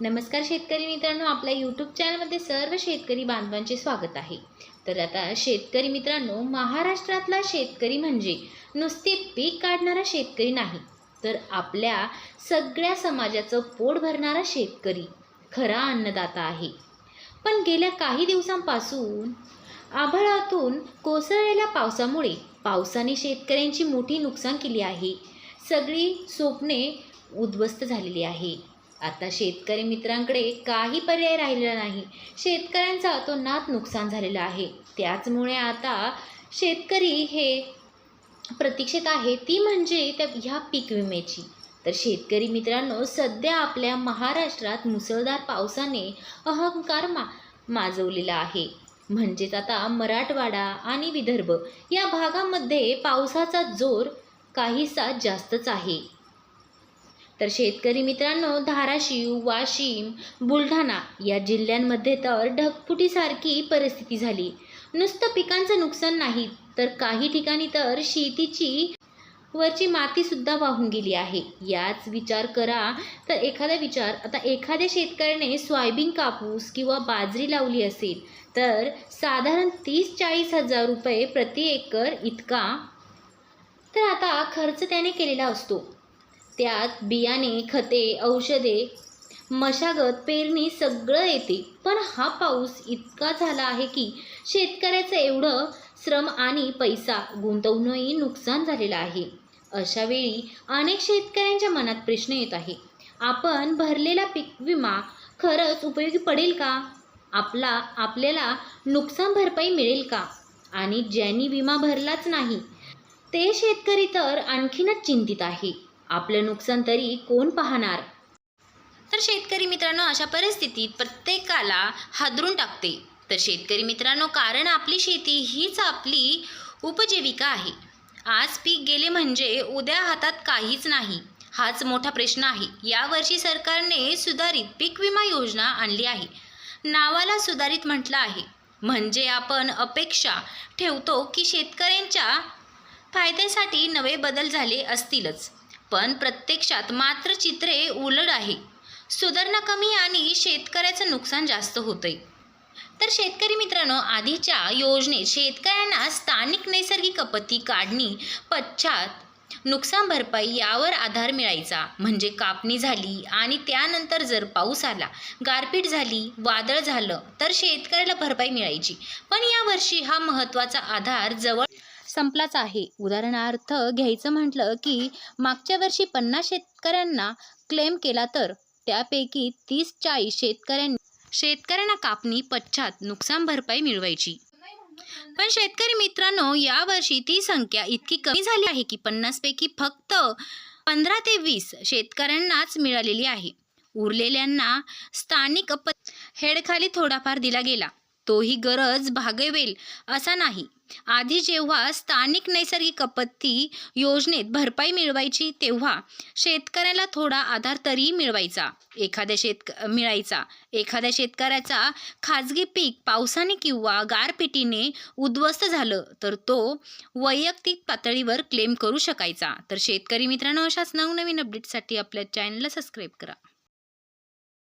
नमस्कार शेतकरी मित्रांनो आपल्या यूट्यूब चॅनलमध्ये सर्व शेतकरी बांधवांचे स्वागत आहे. तर आता शेतकरी मित्रांनो महाराष्ट्रातला शेतकरी म्हणजे नुसते पीक काढणारा शेतकरी नाही तर आपल्या सगळ्या समाजाचं पोट भरणारा शेतकरी खरा अन्नदाता आहे. पण गेल्या काही दिवसांपासून आभाळातून कोसळलेल्या पावसामुळे पावसाने शेतकऱ्यांची मोठी नुकसान केली आहे. सगळी स्वप्ने उद्ध्वस्त झालेली आहे. आता शेतकरी मित्रांकडे काही पर्याय राहिलेला नाही. शेतकऱ्यांचा तो नात नुकसान झालेला आहे. त्याचमुळे आता शेतकरी हे प्रतीक्षेत आहे ती म्हणजे त्या ह्या पीक विम्याची. तर शेतकरी मित्रांनो सध्या आपल्या महाराष्ट्रात मुसळधार पावसाने अहंकार मा माजवलेला आहे. म्हणजेच आता मराठवाडा आणि विदर्भ या भागामध्ये पावसाचा जोर काहीसा जास्तच आहे. तर शेतकरी मित्रांनो धाराशिव वाशिम बुलढाणा या जिल्ह्यांमध्ये तर ढगफुटीसारखी परिस्थिती झाली. नुसतं पिकांचं नुकसान नाही तर काही ठिकाणी तर शेतीची वरची मातीसुद्धा वाहून गेली आहे. याच विचार करा. तर एखादा विचार आता एखाद्या शेतकऱ्याने सोयाबीन कापूस किंवा बाजरी लावली असेल तर साधारण तीस चाळीस हजार रुपये प्रति एकर इतका? तर आता खर्च त्याने केलेला असतो. त्यात बियाणे खते औषधे मशागत पेरणी सगळं येते. पण हा पाऊस इतका झाला आहे की शेतकऱ्याचं एवढं श्रम आणि पैसा गुंतवणूही नुकसान झालेलं आहे. अशा वेळी अनेक शेतकऱ्यांच्या मनात प्रश्न येत आहे आपण भरलेला पीक विमा खरंच उपयोगी पडेल का? आपला आपल्याला नुकसान भरपाई मिळेल का? आणि ज्यांनी विमा भरलाच नाही ते शेतकरी तर आणखीनच चिंतित आहे. आपलं नुकसान तरी कोण पाहणार? तर शेतकरी मित्रांनो अशा परिस्थितीत प्रत्येकाला हादरून टाकते. तर शेतकरी मित्रांनो कारण आपली शेती हीच आपली उपजीविका आहे. आज पीक गेले म्हणजे उद्या हातात काहीच नाही. हाच मोठा प्रश्न आहे. यावर्षी सरकारने सुधारित पीक विमा योजना आणली आहे. नावाला सुधारित म्हटलं आहे. म्हणजे आपण अपेक्षा ठेवतो की शेतकऱ्यांच्या फायद्यासाठी नवे बदल झाले असतीलच. पण प्रत्यक्षात मात्र चित्रे उलट आहे. सुधारणा कमी आणि शेतकऱ्याचं नुकसान जास्त होतंय. तर शेतकरी मित्रांनो आधीच्या योजनेत शेतकऱ्यांना स्थानिक नैसर्गिक आपत्ती काढणी पश्चात नुकसान भरपाई यावर आधार मिळायचा. म्हणजे कापणी झाली आणि त्यानंतर जर पाऊस आला गारपीट झाली वादळ झालं तर शेतकऱ्याला भरपाई मिळायची. पण यावर्षी हा महत्त्वाचा आधार जवळ संपलाच आहे. उदाहरणार्थ घ्यायचं म्हटलं की मागच्या वर्षी पन्नास शेतकऱ्यांना क्लेम केला तर त्यापैकी तीस चाळीस शेतकऱ्यांनी शेतकऱ्यांना कापणी पश्चात नुकसान भरपाई मिळवायची. पण शेतकरी मित्रांनो यावर्षी ती संख्या इतकी कमी झाली आहे की पन्नासपैकी फक्त पंधरा ते वीस शेतकऱ्यांनाच मिळालेली आहे. उरलेल्यांना स्थानिक अप हेडखाली थोडाफार दिला गेला. तोही गरज भागवेल असा नाही. आधी जेव्हा स्थानिक नैसर्गिक आपत्ती योजनेत भरपाई मिळवायची तेव्हा शेतकऱ्याला थोडा आधार तरी मिळवायचा. एखाद्या शेतक मिळायचा. एखाद्या शेतकऱ्याचा खाजगी पीक पावसाने किंवा गारपिटीने उद्ध्वस्त झालं तर तो वैयक्तिक पातळीवर क्लेम करू शकायचा. तर शेतकरी मित्रांनो अशाच नवनवीन अपडेटसाठी आपल्या चॅनलला सबस्क्राईब करा.